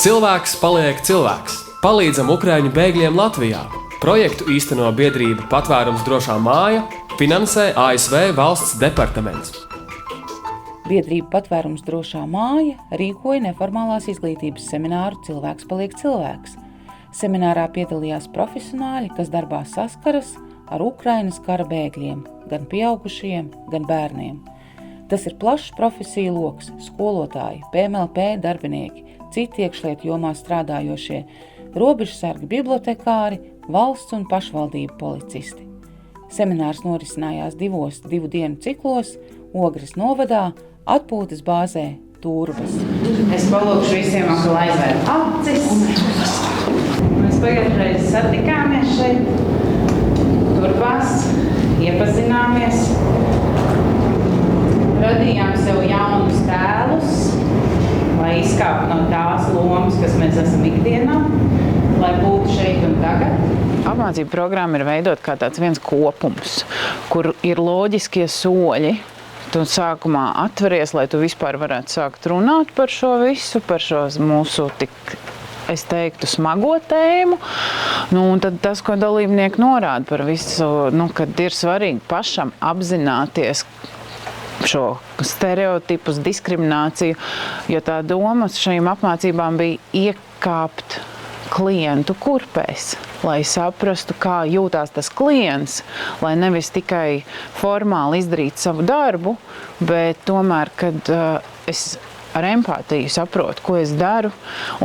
Cilvēks paliek cilvēks. Palīdzam Ukrāņu bēgļiem Latvijā. Projektu īsteno biedrība Patvērums drošā māja, finansē ASV valsts departaments. Biedrība Patvērums drošā māja rīkoja neformālās izglītības semināru Cilvēks paliek cilvēks. Seminārā piedalījās profesionāļi, kas darbā saskaras ar Ukrainas kara bēgļiem, gan pieaugušiem, gan bērniem. Tas ir plašs profesiju lokus - skolotāji, PMLP darbinieki, citi iekšlietu jomā strādājošie, robežsargi, bibliotekāri, valsts un pašvaldību policisti. Seminārs norisinājās divos divu dienu ciklos Ogres novadā, atpūtas bāzē Tūrbas. Es palūkšu visiem, ka aizvēr acis. Mēs pagājušajā reizē satikāmies šeit, turbās, iepazināmies, kas mēs esam ikdienā, lai būtu šeit un tagad. Apmācību programma ir veidot kā tāds viens kopums, kur ir loģiskie soļi. Tu sākumā atveries, lai tu vispār varētu sākt runāt par šo visu, par šo mūsu tik es teiktu, smago tēmu. Nu, tad tas, ko dalībnieki norāda par visu, nu, kad ir svarīgi pašam apzināties šo stereotipus, diskrimināciju, jo tā doma šīm apmācībām bija iekāpt klientu kurpēs, lai saprastu, kā jūtas tas klients, lai nevis tikai formāli izdarītu savu darbu, bet tomēr, kad uh, es ar empātiju saprotu, ko es daru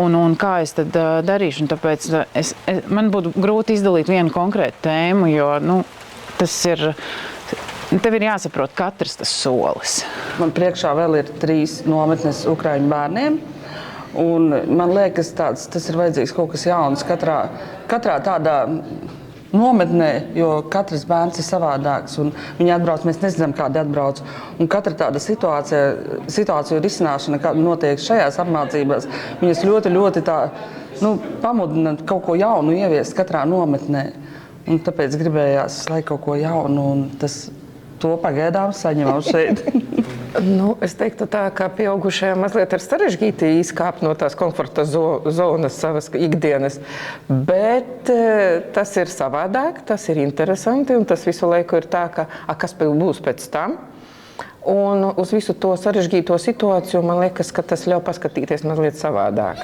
un, un kā es tad uh, darīšu. Un tāpēc es, es, man būtu grūti izdalīt vienu konkrētu tēmu, jo nu, tas ir. Tev ir jāsaprot katrs tas solis. Man priekšā vēl ir trīs nometnes Ukrāņu bērniem. Un man liekas, tāds, tas ir vajadzīgs kaut kas jauns katrā, katrā tādā nometnē, jo katrs bērns ir savādāks. Viņi atbrauc, mēs nezinām, kādi atbrauc. Un katra tāda situācija, situāciju risināšana, kāda notiek šajās apmācībās, viņas ļoti, ļoti tā, nu, pamudina kaut ko jaunu ieviest katrā nometnē. Un tāpēc gribējās, lai kaut ko jaunu, un tas to pagaidām saņemam šeit. Nu, es teiktu, tā, ka pieaugušajiem mazliet ir sarežģīti izkāpt no tās komforta zonas, savas ikdienas. Bet tas ir savādāk, tas ir interesanti un tas visu laiku ir tā, ka a, kas būs pēc tam. Un uz visu to sarežģīto situāciju man liekas, ka tas ļauj paskatīties mazliet savādāk.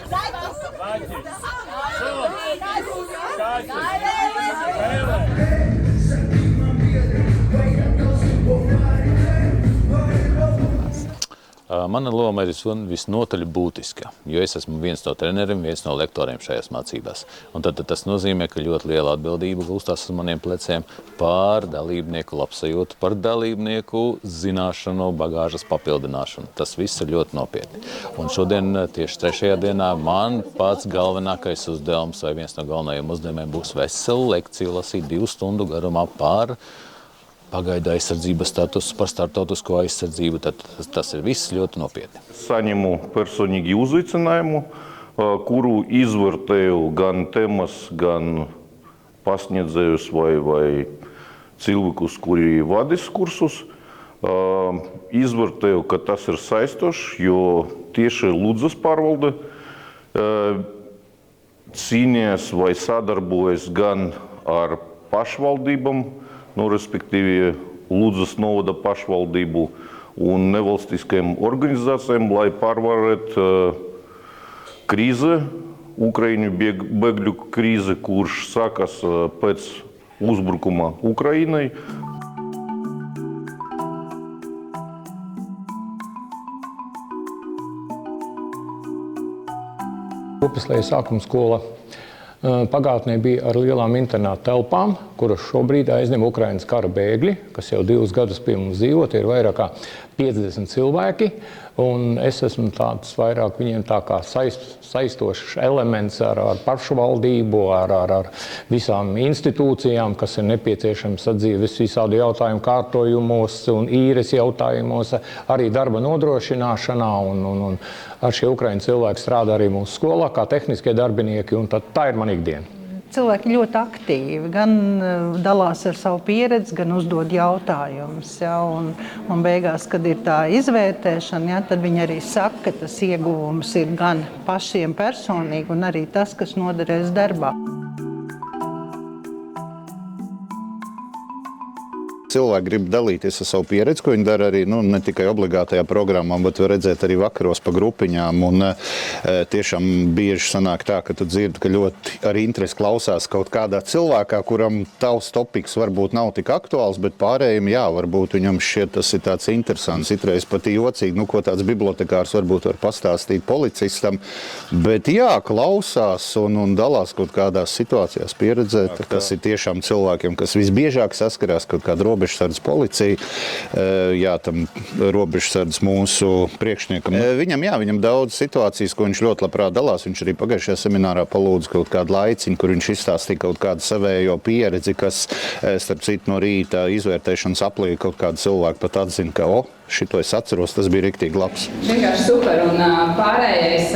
Mana loma ir visnotaļ būtiska, jo es esmu viens no treneriem, viens no lektoriem šajās mācībās. Un tad, tad tas nozīmē, ka ļoti liela atbildība gulstās uz maniem pleciem par dalībnieku labsajūtu, par dalībnieku zināšanu, bagāžas papildināšanu. Tas viss ir ļoti nopietni. Un šodien, tieši trešajā dienā, man pats galvenākais uzdevums vai viens no galvenajiem uzdevumiem būs veselu lekciju lasīt divu stundu garumā par pagaidu aizsardzības statusu, par startautisko aizsardzību, tad tas, ir viss ļoti nopietni. Saņemu personīgi uzaicinājumu, kuru izvērtēju gan tēmas, gan pasniedzējus vai, vai cilvēkus, kuri vadīs kursus. Izvērtēju, ka tas ir saistošs, jo tieši Lūdzas pārvalde cīnījās vai sadarbojas gan ar pašvaldībām, nu, respektīvi Lūdzas novada pašvaldību un nevalstiskajām organizācijām, lai pārvarētu uh, krīzi, Ukraiņu bēgļu krīzi, kurš sākas uh, pēc uzbrukuma Ukrainai. Upes sākuma skola pagātnē bija ar lielām internāta telpām, kuras šobrīd aizņem Ukraiņas kara bēgļi, kas jau divus gadus pie mums dzīvo. Tie ir vairāk kā 50 cilvēki. Es esmu tāds vairāk viņiem tā kā saist, saistošs elements ar, ar pašvaldību, ar, ar, ar visām institūcijām, kas ir nepieciešams sadzīves visādi jautājumu kārtojumos un īres jautājumos, arī darba nodrošināšanā. Un, un, un ar šie Ukraiņu cilvēki strādā arī mūsu skolā kā tehniskie darbinieki, un tā ir mana ikdiena. Cilvēki ļoti aktīvi. Gan eh, dalās ar savu pieredzi, gan uzdod jautājumus. Ja, un, un beigās, kad ir tā izvērtēšana, ja, tad viņi arī saka, ka tas ieguvums ir gan pašiem personīgi, un arī tas, kas noderēs darbā. Cilvēki grib dalīties ar savu pieredzi, ko viņi dara arī nu, ne tikai obligātajā programmā, bet var redzēt arī vakaros pa grupiņām. Un, e, tiešām bieži sanāk tā, ka tu dzirdi, ka ļoti ar interesi klausās kaut kādā cilvēkā, kuram tavs topiks varbūt nav tik aktuāls, bet pārējiem jā, varbūt viņam šķiet tas ir tāds interesants, itreiz pat jocīgi, nu, ko tāds bibliotekārs varbūt var pastāstīt policistam. Bet jā, klausās un, un dalās kaut kādās situācijās pieredzē. Tas ir tiešām cilvēkiem, kas visbiežāk saskarās kaut kādu robežu robežsardas policija, eh, jā, tam robežsardas mūsu priekšniekam. Eh, viņam, jā, viņam daudz situācijas, ko viņš ļoti labprāt dalās. Viņš arī pagājušajā seminārā palūdza kaut kādu laiciņu, kur viņš izstāstīja kaut kādu savējo pieredzi, kas, eh, starp citu, no rīta izvērtēšanas aplīja kaut kādu cilvēku pat atzina, ka, o, šito es atceros, tas bija riktīgi labs. Vienkārši super, un pārējais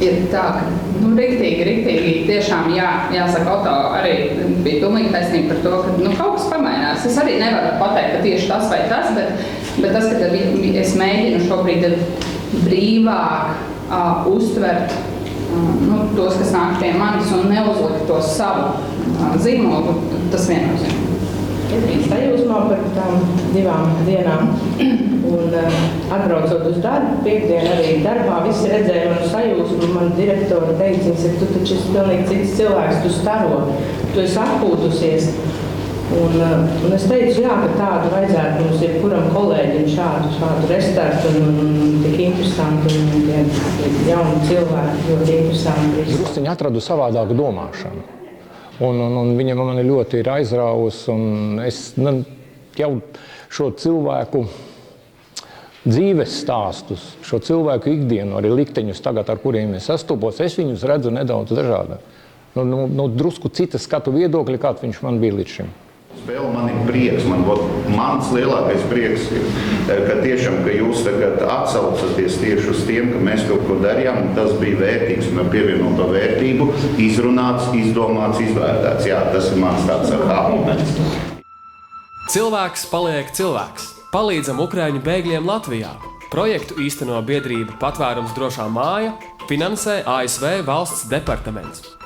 ir tā, ka nu, rīktīgi, rīktīgi tiešām jā, jāsaka, auto arī bija pilnīgi taisnība par to, ka nu, kaut kas pamainās. Es arī nevaru pateikt, ka tieši tas vai tas, bet, bet tas, ka es mēģinu šobrīd brīvāk uh, uztvert uh, nu, tos, kas nāk pie manis un neuzlikt to savu uh, zīmogu, tas viennozīmīgi. Sajūsmā par tām divām dienām. Un, uh, atbraucot uz darbu, piekdienā arī darbā, visi redzēja manu sajūsmu. Man direktori teica, ka tu taču esi pilnīgi cits cilvēks, tu staro, tu esi atpūtusies. Un, uh, un es teicu, jā, ka tādu vajadzētu mums jebkuram kolēģim šādu, šādu restartu un, un tik interesantu un tie jauni cilvēki ļoti interesanti. Drusciņi atradu savādāku domāšanu. Un, un, un viņa man ļoti ir aizrāvusi. Es nu, jau šo cilvēku dzīves stāstus, šo cilvēku ikdienu, arī likteņus, tagad, ar kuriem es sastopos, es viņus redzu nedaudz dažādāk. No, nu, no, nu, no nu, drusku citas skatu viedokļa, kāds viņš man bija līdz šim. Spēle man ir prieks. Man, mans lielākais prieks ir, eh, ka, tiešām, ka jūs atsaucaties tieši uz tiem, ka mēs kaut ko darījām. Tas bija vērtīgs un ar pievienoto vērtību izrunāts, izdomāts, izvērtēts. Jā, tas ir mans tāds moments. Cilvēks paliek cilvēks. Palīdzam Ukrāņu bēgļiem Latvijā. Projektu īsteno biedrība Patvērums drošā māja, finansē ASV valsts departaments.